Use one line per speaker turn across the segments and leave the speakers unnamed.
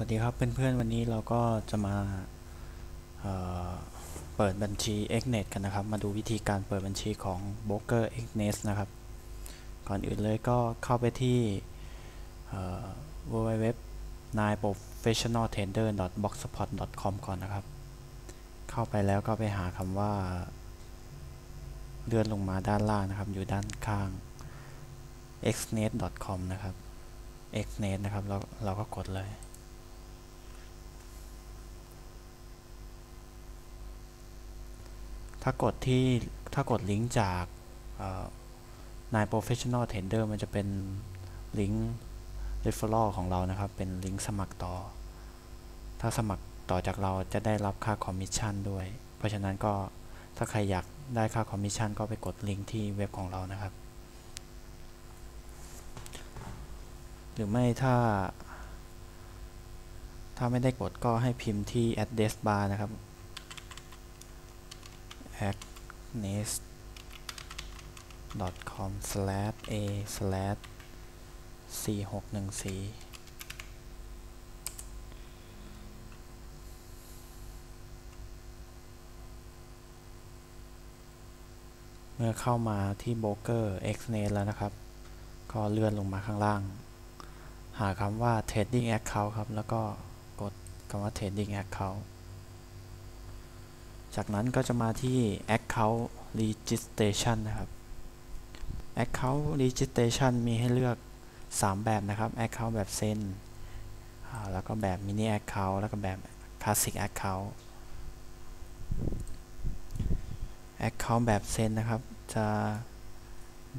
วัสดีครับเพื่อนๆวันนี้เราก็จะมาเเปิดบัญชี Xnet กันนะครับ มาดูวิธีการเปิดบัญชีของ Broker Xnet นะครับ ก่อนอื่นเลยก็เข้าไปที่ www professionaltrader.blogspot.com ก่อนนะครับ เข้าไปแล้วก็ไปหาคำว่า เลื่อนลงมาด้านล่างนะครับ อยู่ด้านข้าง xnet.com นะครับ xnet นะครับเราเราก็กดเลย ถ้ากดที่ถ้ากดลิงก์จากนาย professional trader มันจะเป็นลิงก์ referral ของเรานะครับ เป็นลิงก์สมัครต่อ ถ้าสมัครต่อจากเราจะได้รับค่าคอมมิชชั่นด้วย เพราะฉะนั้นก็ถ้าใครอยากได้ค่าคอมมิชชั่นก็ไปกดลิงก์ที่เว็บของเรานะครับ หรือไม่ถ้า ถ้าไม่ได้กดก็ให้พิมพ์ที่ address bar นะครับ agnes.com slash a slash 4614เมื่อเข้ามาที่โบรกเกอร์ Xnet แล้วนะครับ ก็เลื่อนลงมาข้างล่าง หาคำว่า Trading Account ครับ แล้วก็กดคำว่า Trading Account จากนั้นก็จะมาที่ account registration นะครับ account registration มีให้เลือก 3 แบบนะครับ account แบบเซนแล้วก็แบบ mini account แล้วก็แบบ classic account account แบบเซนนะครับ จะ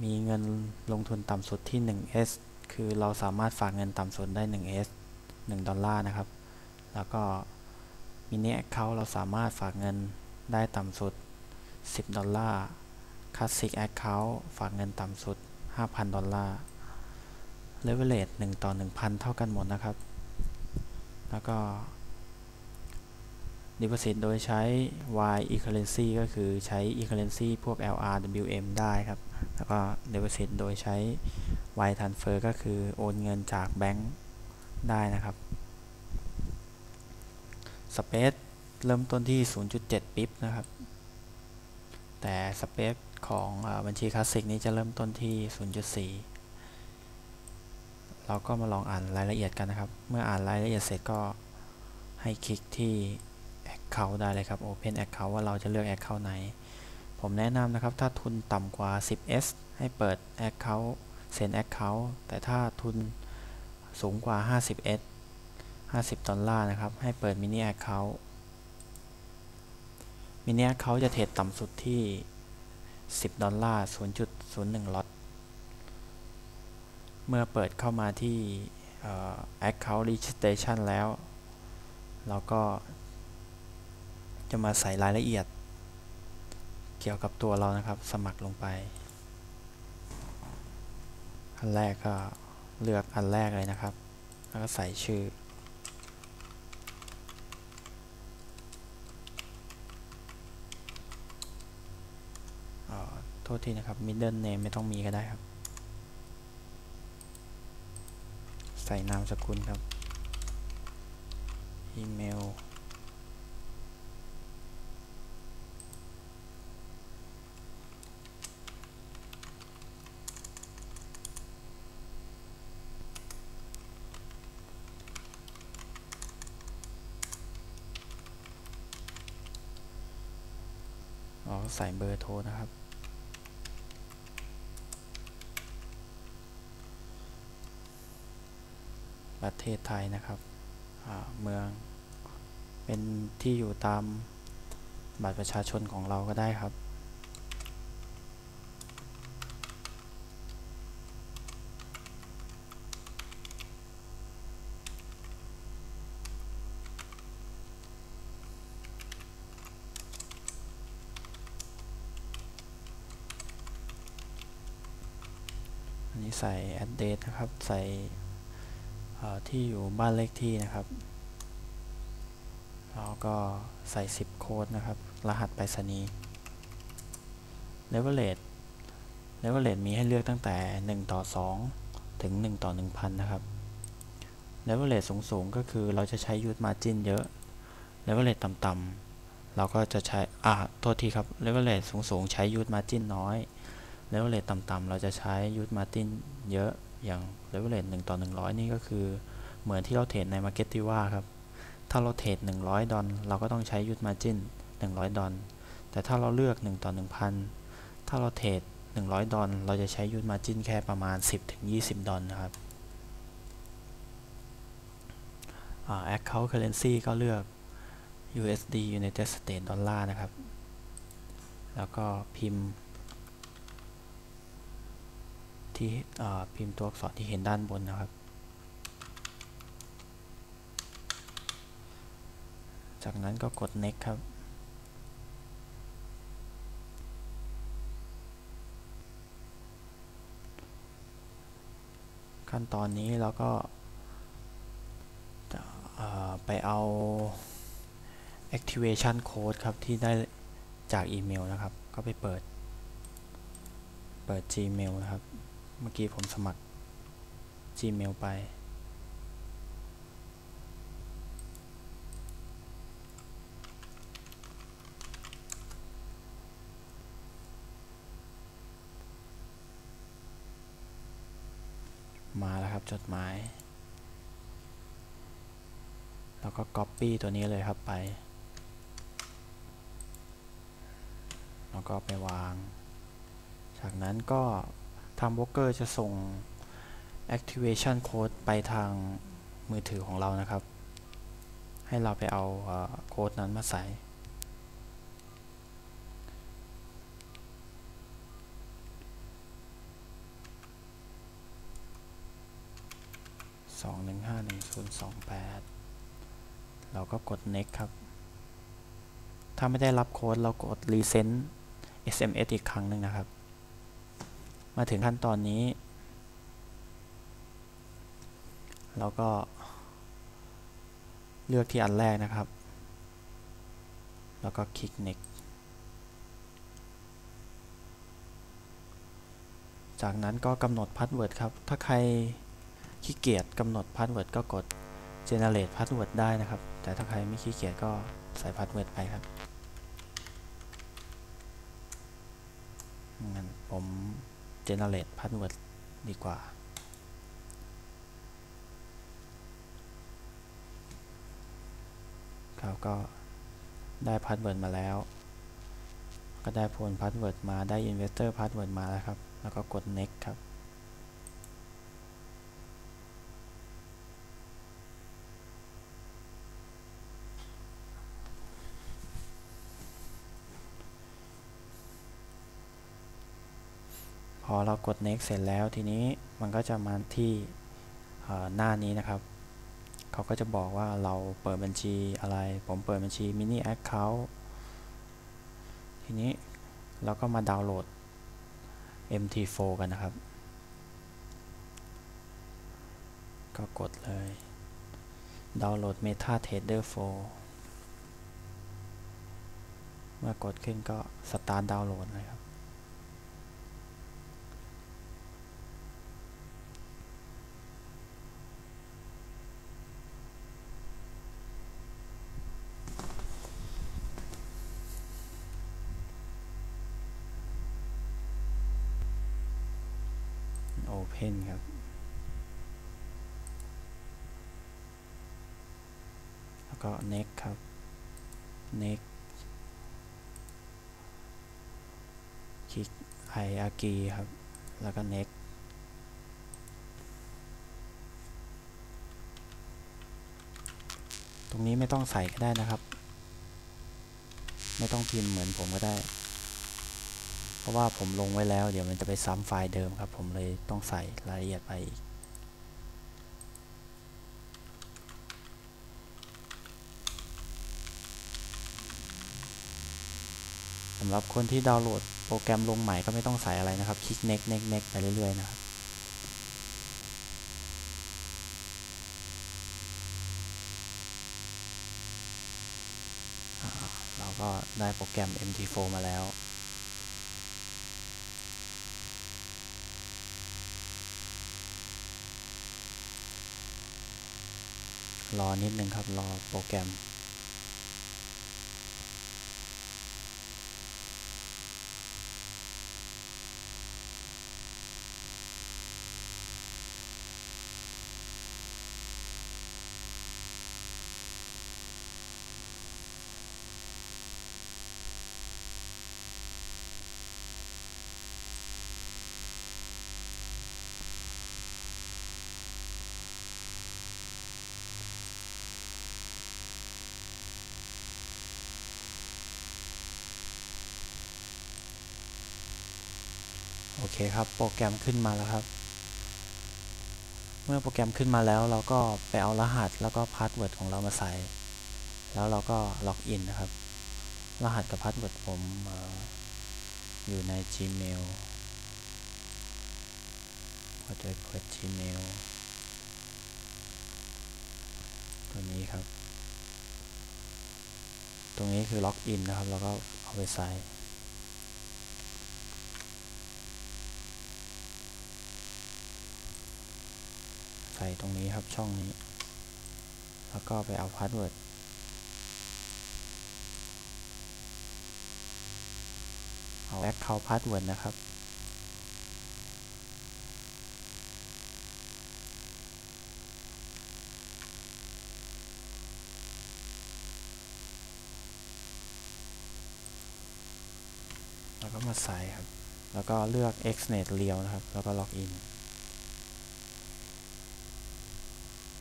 มีเงินลงทุนต่ำสุดที่ 1s คือเราสามารถฝากเงินต่ำสุดได้ 1s 1 ดอลลาร์นะครับ แล้วก็มินิแอคเคาท์เราสามารถฝากเงิน ได้ต่ำสุด 10 ดอลลาร์คลาสสิกแอคเคาท์ฝากเงินต่ำสุด 5,000 ดอลลาร์เลเวลเลต1ต่อ 1,000 เท่ากันหมดนะครับ แล้วก็ Deposit โดยใช้ Y e-currency ก็คือใช้ e-currency พวก LR WM ได้ครับ แล้วก็ Deposit โดยใช้ Y transfer ก็คือโอนเงินจากแบงก์ได้นะครับ Space เริ่มต้นที่ 0.7 ปิ๊บนะครับ แต่สเปคของอบัญชีคลาสสิกนี้จะเริ่มต้นที่ 0.4 เราก็มาลองอ่านรายละเอียดกันนะครับ เมื่ออ่านรายละเอียดเสร็จก็ให้คลิกที่ Account ได้เลยครับ Open Account ว่าเราจะเลือก Account ไหน ผมแนะนำนะครับ ถ้าทุนต่ำกว่า 10s ให้เปิด Account เซ็น Account แต่ถ้าทุนสูงกว่า 50s 50 ดอลลาร์นะครับ ให้เปิด Mini Account มินิเขาจะเทรดต่ำสุดที่ 10 ดอลลาร์ 0.01ล็อต เมื่อเปิดเข้ามาที่ Account Registration แล้ว เราก็จะมาใส่รายละเอียด เกี่ยวกับตัวเรานะครับ สมัครลงไป อันแรกก็เลือกอันแรกเลยนะครับ แล้วก็ใส่ชื่อ โทษทีนะครับ middle name ไม่ต้องมีก็ได้ครับ ใส่นามสกุลครับ อีเมลใส่เบอร์โทรนะครับ ประเทศไทยนะครับเมืองเป็นที่อยู่ตามบัตรประชาชนของเราก็ได้ครับ อันนี้ใส่ address นะครับ ใส่ ที่อยู่บ้านเลขที่นะครับแล้วก็ใส่ 10 โค้ดนะครับ รหัสไปรษณีย์ leverage leverage มีให้เลือกตั้งแต่ 1 ต่อ 2 ถึง 1 ต่อ 1,000 นะครับ leverage สูงๆก็คือเราจะใช้ use margin เยอะ leverage ต่ำๆเราก็จะใช้ อ่า โทษทีครับ leverage สูงๆใช้ use margin น้อย leverage ต่ำๆเราจะใช้ use margin เยอะ อย่าง leverage 1 ต่อ 100 นี่ก็คือเหมือนที่เราเทรดใน market ที่ว่าครับ ถ้าเราเทรด100 ดอลเราก็ต้องใช้ use margin 100 ดอลแต่ถ้าเราเลือก 1 ต่อ 1,000 ถ้าเราเทรด100 ดอลเราจะใช้ use margin แค่ประมาณ 10-20 ดอลนะครับ account currency ก็เลือก USD United States Dollar นะครับ แล้วก็พิมพ์ ที่พิมพ์ตัวอักษรที่เห็นด้านบนนะครับ จากนั้นก็กด next ครับ ขั้นตอนนี้เราก็ไปเอา activation code ครับ ที่ได้จากอีเมลนะครับ ก็ไปเปิด เปิด Gmail นะครับ เมื่อกี้ผมสมัคร Gmail ไป มาแล้วครับจดหมาย แล้วก็ Copy ตัวนี้เลยครับไป แล้วก็ไปวาง จากนั้นก็ ทางโบรกเกอร์จะส่ง activation code ไปทางมือถือของเรานะครับ ให้เราไปเอาโค้ดนั้นมาใส่สองหนึ่งห้าหนึ่งศูนย์สองแปดเราก็กด next ครับ ถ้าไม่ได้รับโค้ดเรากด resend SMS อีกครั้งหนึ่งนะครับ มาถึงขั้นตอนนี้ เราก็เลือกที่อันแรกนะครับ แล้วก็คลิก next จากนั้นก็กำหนดพาสเวิร์ดครับ ถ้าใครขี้เกียจกำหนดพาสเวิร์ดก็กด generate password ได้นะครับ แต่ถ้าใครไม่ขี้เกียจก็ใส่พาสเวิร์ดไปครับงั้นผม generate password ดีกว่า ครับก็ได้ password มาแล้ว ก็ได้ผลพาสเวิร์ดมาได้ investor password มาแล้วครับ แล้วก็กด next ครับ พอเรากด next เสร็จแล้วทีนี้มันก็จะมาที่หน้านี้นะครับ เขาก็จะบอกว่าเราเปิดบัญชีอะไร ผมเปิดบัญชี mini account ทีนี้เราก็มาดาวน์โหลด MT4 กันนะครับ ก็กดเลย ดาวน์โหลด MetaTrader 4เมื่อกดขึ้นก็สตาร์ทดาวน์โหลดนะครับ Open ครับ แล้วก็ Next ครับ Next คลิก i a g ครับ แล้วก็ Next ตรงนี้ไม่ต้องใส่ก็ได้นะครับ ไม่ต้องพิมพ์เหมือนผมก็ได้ ราะว่าผมลงไว้แล้ว เดี๋ยวมันจะไปซ้ำไฟล์เดิมครับ ผมเลยต้องใส่รายละเอียดไปอีกสำหรับคนที่ดาวน์โหลดโปรแกรมลงใหม่ก็ไม่ต้องใส่อะไรนะครับ คลิก next next next ไปเรื่อยๆนะครับเราก็ได้โปรแกรม MT4 มาแล้ว รอนิดนึงครับ รอโปรแกรม อเคครับ โปรแกรมขึ้นมาแล้วครับ เมื่อโปรแกรมขึ้นมาแล้วเราก็ไปเอารหัสแล้วก็พาสเวิร์ดของเรามาใส่ แล้วเราก็ล็อกอินนะครับ รหัสกับพาสเวิร์ดผมออยู่ใน Gmail ก็จะเปิด Gmail ตัวนี้ครับ ตรงนี้คือล็อกอินนะครับ แล้วก็เอาไปใส่ ใส่ตรงนี้ครับช่องนี้ แล้วก็ไปเอาพาสเวิร์ดเอา Account Password นะครับ แล้วก็มาใส่ครับ แล้วก็เลือก Xnet Real นะครับ แล้วก็ล็อกอิน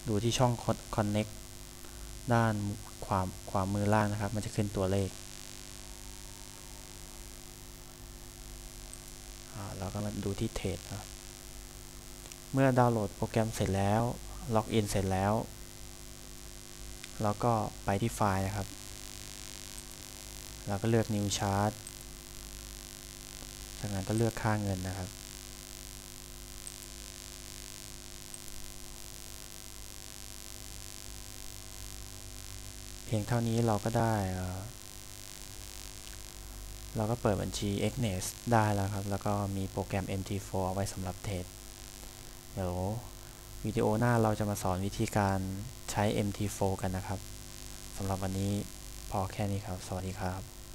ดูที่ช่อง Connect ด้านขวาขวามือล่างนะครับ มันจะขึ้นตัวเลขเราก็มาดูที่เทรดนะเมื่อดาวน์โหลดโปรแกรมเสร็จแล้ว ล็อกอินเสร็จแล้ว เราก็ไปที่ไฟล์นะครับ เราก็เลือก New Chart จากนั้นก็เลือกค่าเงินนะครับ เพียงเท่านี้เราก็ได้ เราก็เปิดบัญชี Xnet ได้แล้วครับ แล้วก็มีโปรแกรม MT4 เอาไว้สำหรับเทรดเดี๋ยววิดีโอหน้าเราจะมาสอนวิธีการใช้ MT4 กันนะครับสำหรับวันนี้พอแค่นี้ครับ สวัสดีครับ